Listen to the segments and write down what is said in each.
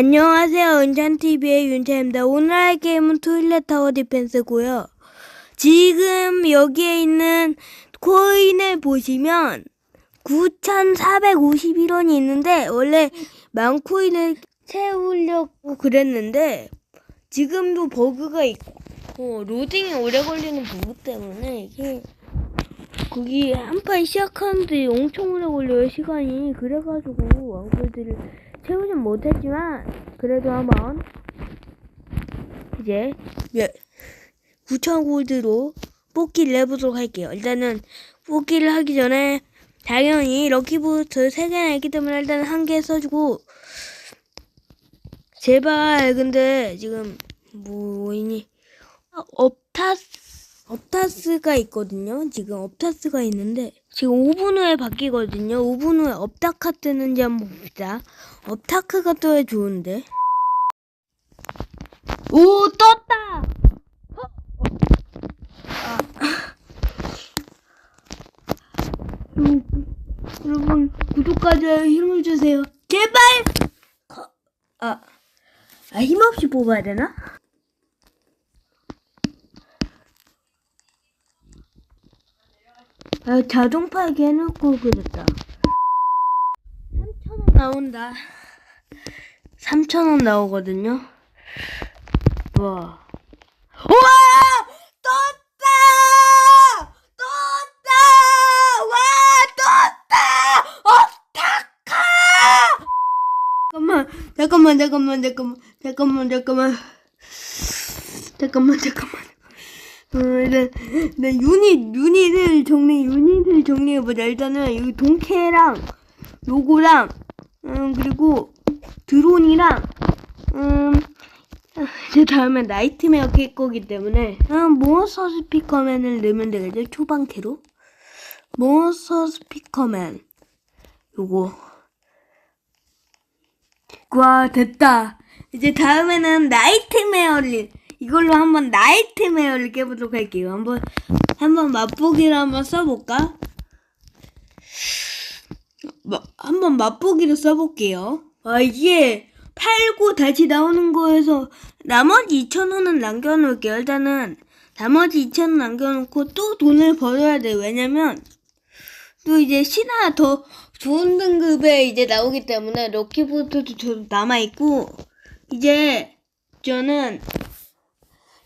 안녕하세요. 은찬TV의 윤찬입니다. 오늘 할 게임은 토일렛 타워 디펜스고요. 지금 여기에 있는 코인을 보시면 9,451원이 있는데 원래 만 코인을 채우려고 그랬는데 지금도 버그가 있고 로딩이 오래 걸리는 버그 때문에 이게 거기 한판 시작하는데 엄청 오래 걸려요 시간이. 그래가지고 왕골들을 채우진 못했지만 그래도 한번 이제 9천 골드로 뽑기를 해보도록 할게요. 일단은 뽑기를 하기 전에 당연히 럭키부트 3개나 있기 때문에 일단 한 개 써주고 제발 근데 지금 뭐이니? 아, 업타스 업타스가 있거든요. 지금 업타스가 있는데 지금 5분 후에 바뀌거든요. 5분 후에 업타카 뜨는지 한번 봅시다. 업타크가 떠야 좋은데. 오 떴다. 어? 아. 여러분, 여러분 구독과 좋아요 힘을 주세요. 제발. 거- 아, 아 힘없이 뽑아야 되나? 아, 자동 파기 해놓고 그랬다. 3,000원 나온다. 3,000원 나오거든요. 와. 우와! 떴다! 떴다! 와! 떴다! 어떡하! 잠깐만, 잠깐만, 잠깐만, 잠깐만, 잠깐만, 잠깐만. 잠깐만, 잠깐만. 어, 일단, 네, 유닛, 유닛을 정리, 유닛을 정리해보자. 일단은, 여기 동캐랑, 로고랑, 음, 그리고, 드론이랑, 음, 이제 다음에 나이트메어 깰 거기 때문에, 음, 몬스터 스피커맨을 넣으면 되겠죠? 초반캐로? 몬스터 스피커맨. 요거. 와, 됐다. 이제 다음에는 나이트메어를, 이걸로 한번 나이트 메어를 깨보도록 할게요. 한번, 한번 맛보기를 한번 써볼까? 마, 한번 맛보기로 써볼게요. 아, 이게 팔고 다시 나오는 거에서 나머지 2,000원은 남겨놓을게요. 일단은 나머지 2,000원 남겨놓고 또 돈을 벌어야 돼요. 왜냐면 또 이제 신화 더 좋은 등급에 이제 나오기 때문에 럭키보트도 저 남아있고 이제 저는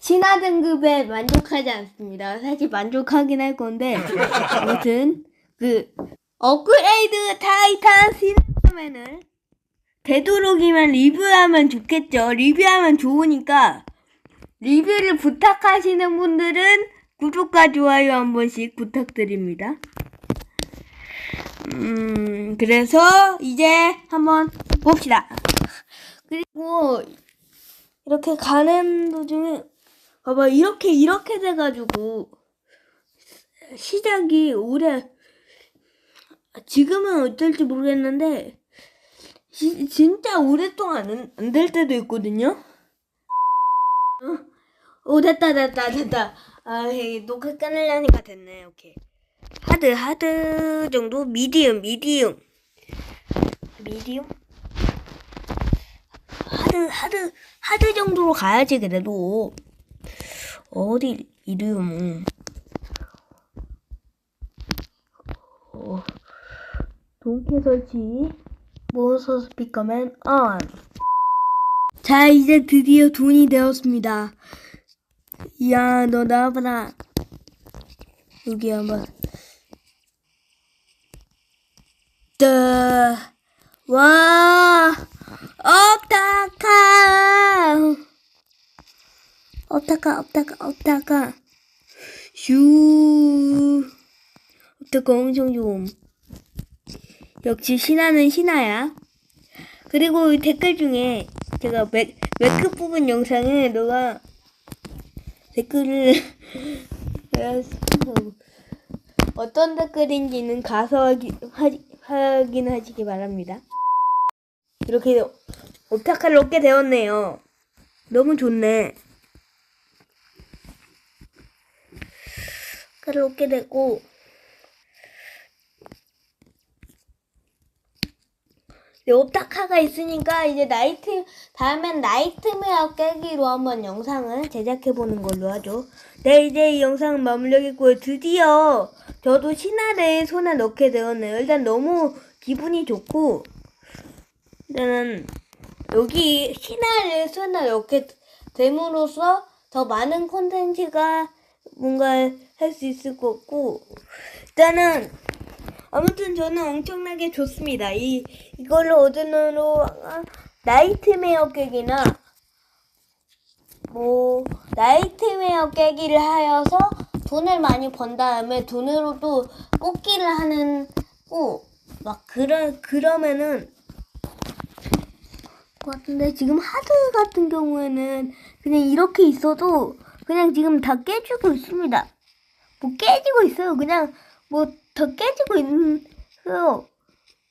신화 등급에 만족하지 않습니다. 사실 만족하긴 할 건데 아무튼 그 업그레이드 타이탄 시나맨을 되도록이면 리뷰하면 좋겠죠. 리뷰하면 좋으니까 리뷰를 부탁하시는 분들은 구독과 좋아요 한 번씩 부탁드립니다. 음, 그래서 이제 한번 봅시다. 그리고 이렇게 가는 도중에 봐봐 이렇게 이렇게 돼가지고 시작이 오래 지금은 어떨지 모르겠는데 시, 진짜 오랫동안 안 될 때도 있거든요. 어, 오 됐다 됐다 됐다. 아 헤이, 녹화 끊으려니까 됐네. 오케이. 하드 하드 정도 미디움 미디움 미디움 하드 하드 하드 정도로 가야지 그래도 어디 이름? 어, 동캐 설치. 몬스터 스피커맨 on. 자 이제 드디어 돈이 되었습니다. 야 너 나와봐라. 여기 한번. 뜨. 와, 업다카. 업다카, 업다카, 업다카. 슈. 업다카 엄청 좋음. 역시 신화는 신화야. 그리고 댓글 중에 제가 맥, 매크 뽑은 영상에 너가 댓글을 어떤 댓글인지는 가서 하기, 확인하시기 바랍니다. 이렇게 오타카를 얻게 되었네요. 너무 좋네. 얻게 되고 네, 옵타카가 있으니까 이제 나이트 다음엔 나이트메어 깨기로 한번 영상을 제작해 보는 걸로 하죠. 네 이제 이 영상은 마무리하겠고요. 드디어 저도 신화를 손에 넣게 되었네요. 일단 너무 기분이 좋고 일단은 여기 신화를 손에 넣게 됨으로써 더 많은 콘텐츠가 뭔가 할 수 있을 것 같고 일단은 아무튼 저는 엄청나게 좋습니다. 이 이걸로 얻으로 나이트메어 깨기나 뭐 나이트메어 깨기를 하여서 돈을 많이 번 다음에 돈으로 또 뽑기를 하는 꼭막 그러 그러면은 것 같은데 지금 하드 같은 경우에는 그냥 이렇게 있어도 그냥 지금 다 깨지고 있습니다. 뭐 깨지고 있어요. 그냥 뭐 더 깨지고 있어요.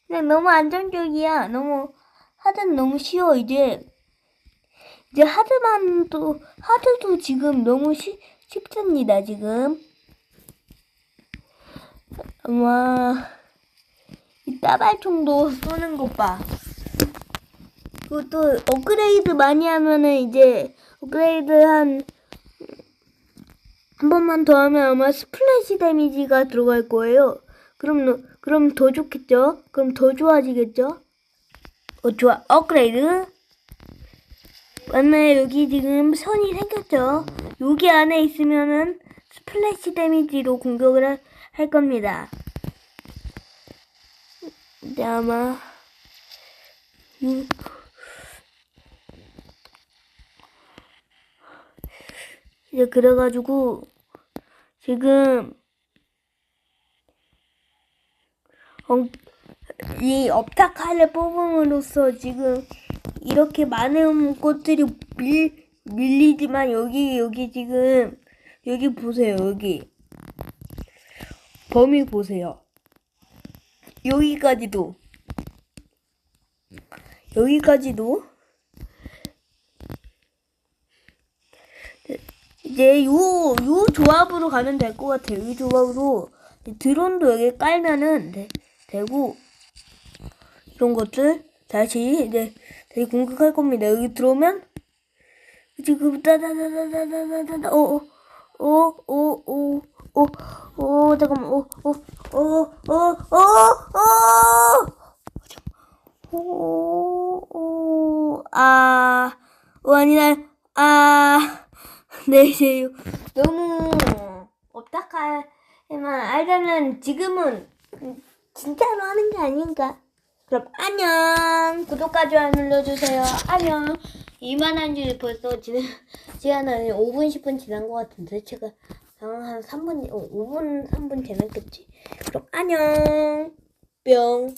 그냥 너무 안정적이야. 너무 하드는 너무 쉬워 이제 이제 하드만 또 하드도 지금 너무 쉬, 쉽습니다 지금. 아마 이 따발총도 쏘는 것 봐. 그것도 업그레이드 많이 하면은 이제 업그레이드 한 한 번만 더 하면 아마 스플래시 데미지가 들어갈 거예요. 그럼 너- 그럼 더 좋겠죠? 그럼 더 좋아지겠죠? 어 좋아 업그레이드. 맞네 여기 지금 선이 생겼죠? 여기 안에 있으면은 스플래시 데미지로 공격을 할, 할 겁니다. 근데 아마 음, 이제 그래가지고 지금 어, 이 업타카를 뽑음으로써 지금 이렇게 많은 것들이 밀, 밀리지만 여기 여기 지금 여기 보세요 여기. 범위 보세요. 여기까지도. 여기까지도 이제 요, 요 조합으로 가면 될 것 같아요. 이 조합으로 드론도 여기 깔면은 돼, 되고 이런 것들 다시 이제 다시 공격할 겁니다. 여기 들어오면 지금 따다다다다다다다 어어어어어어 어, 잠깐만 어, 어어어어어어아 어, 아니다 아 네, 이제 너무 업다카에만 알자면 지금은 진짜로 하는 게 아닌가. 그럼 안녕. 구독과 좋아요 눌러주세요. 안녕. 이만한 지 벌써 지금 시간 한 5분 10분 지난 것 같은데 제가 한 3분 어, 5분 3분 지났겠지. 그럼 안녕. 뿅.